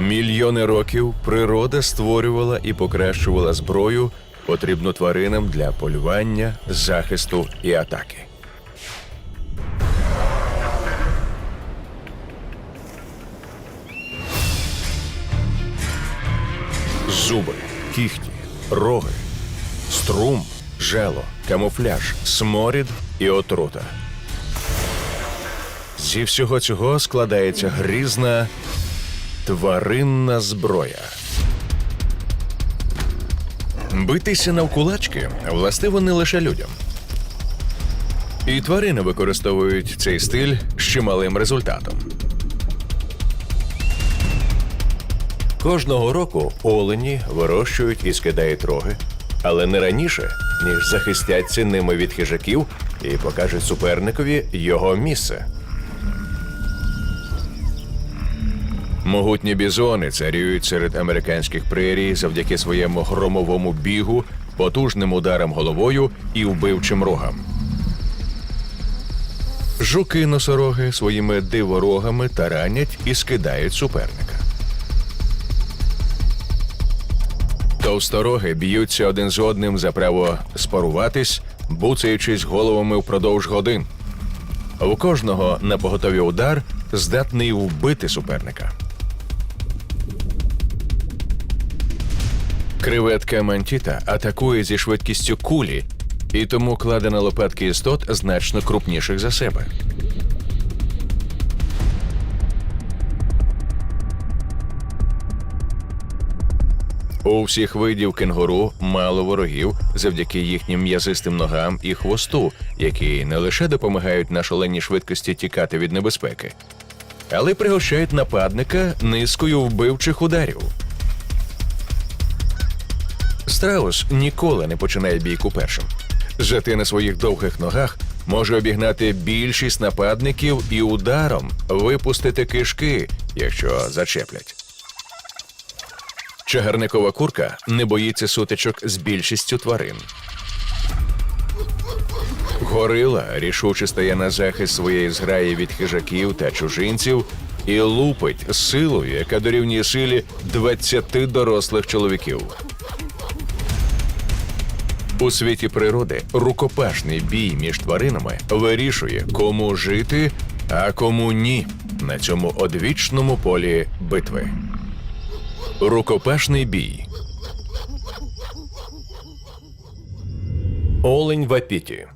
Мільйони років природа створювала і покращувала зброю, потрібну тваринам для полювання, захисту і атаки. Зуби, кіхті, роги, струм, жало, камуфляж, сморід і отрута. Зі всього цього складається грізна тваринна зброя. Битися навкулачки властиво не лише людям. І тварини використовують цей стиль з чималим результатом. Кожного року олені вирощують і скидають роги, але не раніше, ніж захистяться ними від хижаків і покажуть суперникові його місце. Могутні бізони царюють серед американських прерій завдяки своєму громовому бігу, потужним ударам головою і вбивчим рогам. Жуки носороги своїми диворогами таранять і скидають суперника. Товстороги б'ються один з одним за право спаруватись, буцаючись головами впродовж годин. У кожного на поготові удар здатний вбити суперника. Креветка мантіта атакує зі швидкістю кулі, і тому кладе на лопатки істот значно крупніших за себе. У всіх видів кенгуру мало ворогів завдяки їхнім м'язистим ногам і хвосту, які не лише допомагають на шаленій швидкості тікати від небезпеки, але пригощають нападника низкою вбивчих ударів. Страус ніколи не починає бійку першим. Зате на своїх довгих ногах може обігнати більшість нападників і ударом випустити кишки, якщо зачеплять. Чагарникова курка не боїться сутичок з більшістю тварин. Горила рішуче стає на захист своєї зграї від хижаків та чужинців і лупить силою, яка дорівнює силі 20 дорослих чоловіків. У світі природи рукопашний бій між тваринами вирішує, кому жити, а кому ні на цьому одвічному полі битви. Рукопашний бій. Олень в апіті.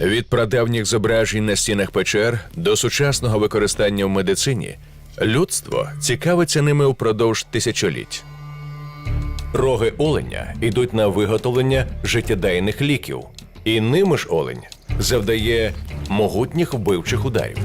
Від прадавніх зображень на стінах печер до сучасного використання в медицині людство цікавиться ними впродовж тисячоліть. Роги оленя йдуть на виготовлення життєдайних ліків, і ними ж олень завдає могутніх вбивчих ударів.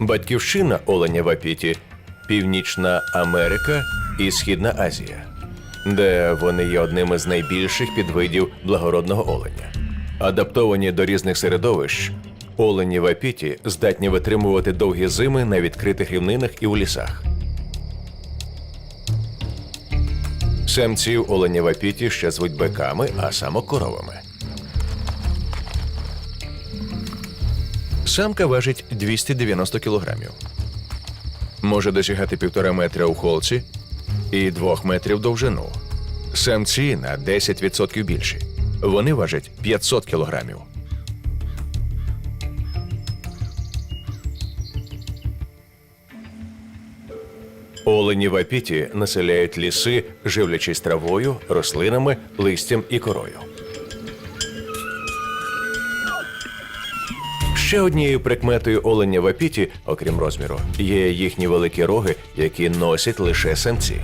Батьківщина оленя в апіті Північна Америка і Східна Азія, де вони є одним із найбільших підвидів благородного оленя. Адаптовані до різних середовищ, олені в апіті здатні витримувати довгі зими на відкритих рівнинах і у лісах. Самців оленя в апіті ще звуть биками, а самок коровами. Самка важить 290 кілограмів. Може досягати півтора метра у холці і двох метрів довжину. Самці на 10% більші. Вони важать 500 кілограмів. Олені в апіті населяють ліси, живлячись травою, рослинами, листям і корою. Ще однією прикметою оленя в апіті, окрім розміру, є їхні великі роги, які носять лише самці.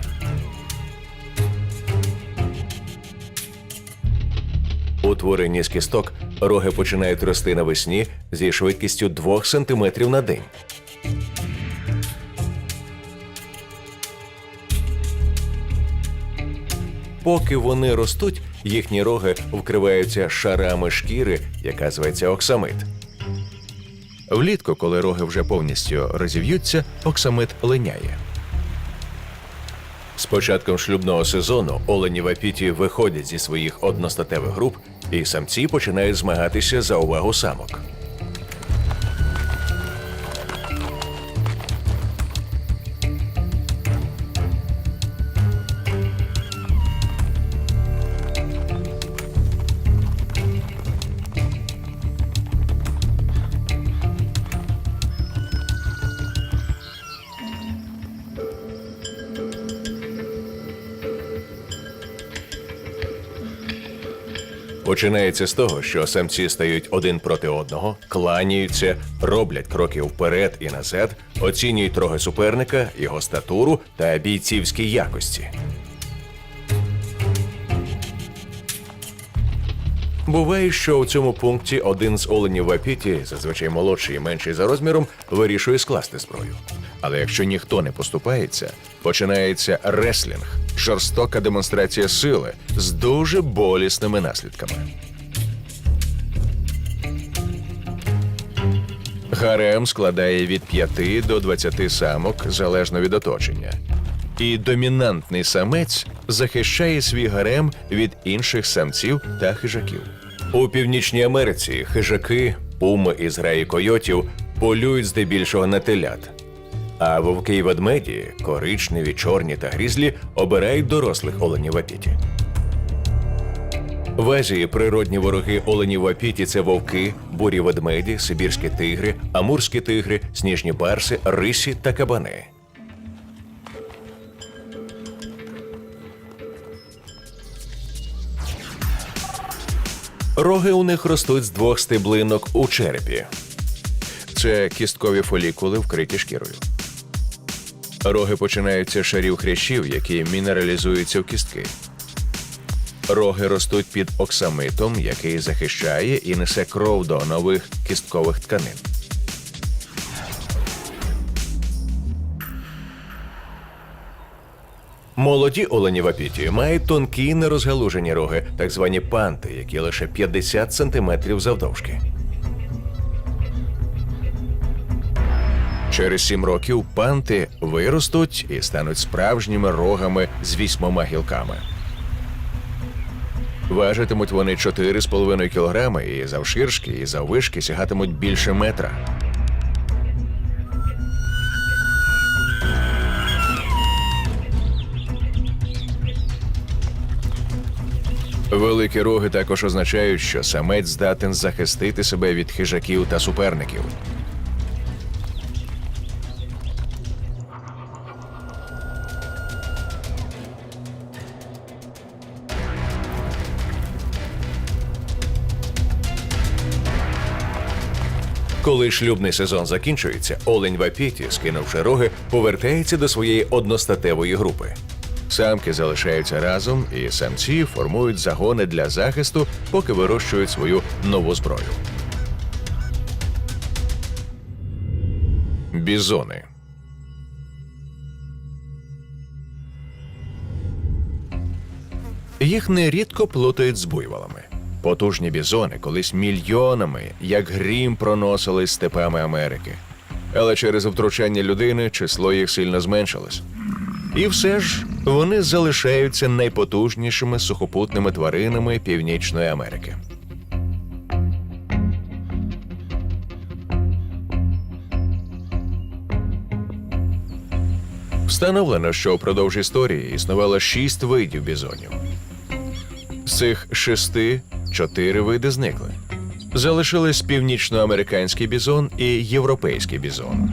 Утворені з кісток роги починають рости навесні зі швидкістю 2 см на день. Поки вони ростуть, їхні роги вкриваються шарами шкіри, яка зветься оксамит. Влітку, коли роги вже повністю розів'ються, оксамит линяє. З початком шлюбного сезону олені в апіті виходять зі своїх одностатевих груп, і самці починають змагатися за увагу самок. Починається з того, що самці стають один проти одного, кланяються, роблять кроки вперед і назад, оцінюють трохи суперника, його статуру та бійцівські якості. Буває, що у цьому пункті один з оленів в апіті, зазвичай молодший і менший за розміром, вирішує скласти зброю. Але якщо ніхто не поступається, починається реслінг, жорстока демонстрація сили з дуже болісними наслідками. Гарем складає від 5 до 20 самок залежно від оточення. І домінантний самець захищає свій гарем від інших самців та хижаків. У Північній Америці хижаки, пуми і зграї койотів полюють здебільшого на телят. А вовки й ведмеді, коричневі, чорні та грізлі, обирають дорослих оленів апіті. В Азії природні вороги оленів апіті це вовки, бурі ведмеді, сибірські тигри, амурські тигри, сніжні барси, рисі та кабани. Роги у них ростуть з двох стеблинок у черепі. Це кісткові фолікули, вкриті шкірою. Роги починаються шарів хрящів, які мінералізуються в кістки. Роги ростуть під оксамитом, який захищає і несе кров до нових кісткових тканин. Молоді олені в апіті мають тонкі нерозгалужені роги, так звані панти, які лише 50 сантиметрів завдовжки. Через сім років панти виростуть і стануть справжніми рогами з вісьмома гілками. Важитимуть вони 4,5 кілограми і завширшки, і заввишки сягатимуть більше метра. Великі роги також означають, що самець здатен захистити себе від хижаків та суперників. Коли шлюбний сезон закінчується, олень в апіті, скинувши роги, повертається до своєї одностатевої групи. Самки залишаються разом, і самці формують загони для захисту, поки вирощують свою нову зброю. Бізони. Їх нерідко плутають з буйволами. Потужні бізони колись мільйонами, як грім, проносились степами Америки. Але через втручання людини число їх сильно зменшилось. І все ж вони залишаються найпотужнішими сухопутними тваринами Північної Америки. Встановлено, що впродовж історії існувало шість видів бізонів. З цих шести чотири види зникли. Залишились північноамериканський бізон і європейський бізон.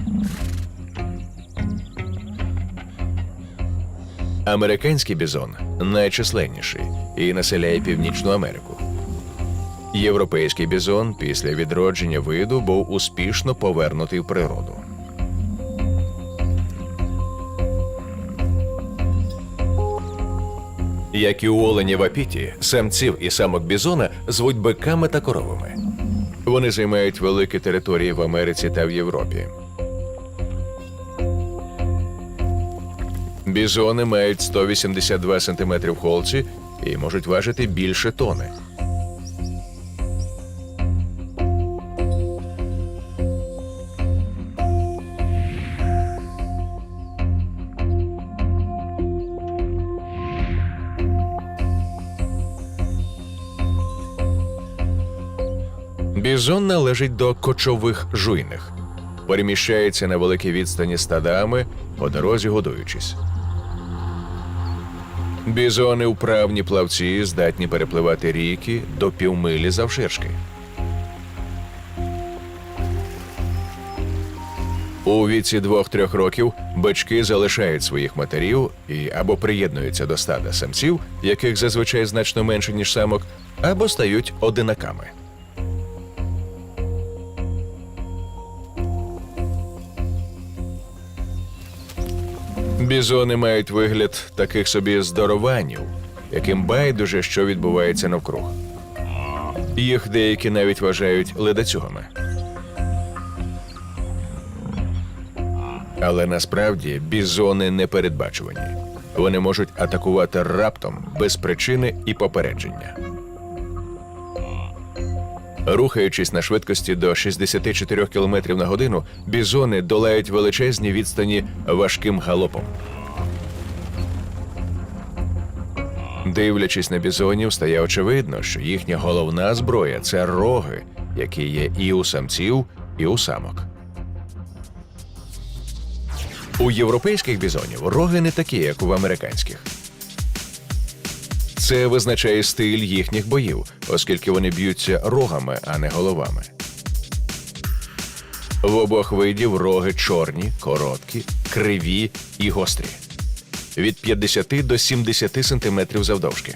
Американський бізон найчисленніший і населяє Північну Америку. Європейський бізон після відродження виду був успішно повернутий в природу. Як і у Олені в апіті, самців і самок бізона звуть биками та коровами. Вони займають великі території в Америці та в Європі. Бізони мають 182 см холці і можуть важити більше тони. Бізон належить до кочових жуйних. Переміщається на великій відстані стадами, по дорозі годуючись. Бізони вправні плавці здатні перепливати ріки до півмилі завширшки. У віці 2-3 років бички залишають своїх матерів і або приєднуються до стада самців, яких зазвичай значно менше, ніж самок, або стають одинаками. Бізони мають вигляд таких собі здорованів, яким байдуже, що відбувається навкруг. Їх деякі навіть вважають ледацюгами. Але насправді бізони непередбачувані. Вони можуть атакувати раптом без причини і попередження. Рухаючись на швидкості до 64 км на годину, бізони долають величезні відстані важким галопом. Дивлячись на бізонів, стає очевидно, що їхня головна зброя це роги, які є і у самців, і у самок. У європейських бізонів роги не такі, як у американських. Це визначає стиль їхніх боїв, оскільки вони б'ються рогами, а не головами. В обох видів роги чорні, короткі, криві і гострі від 50 до 70 см завдовжки.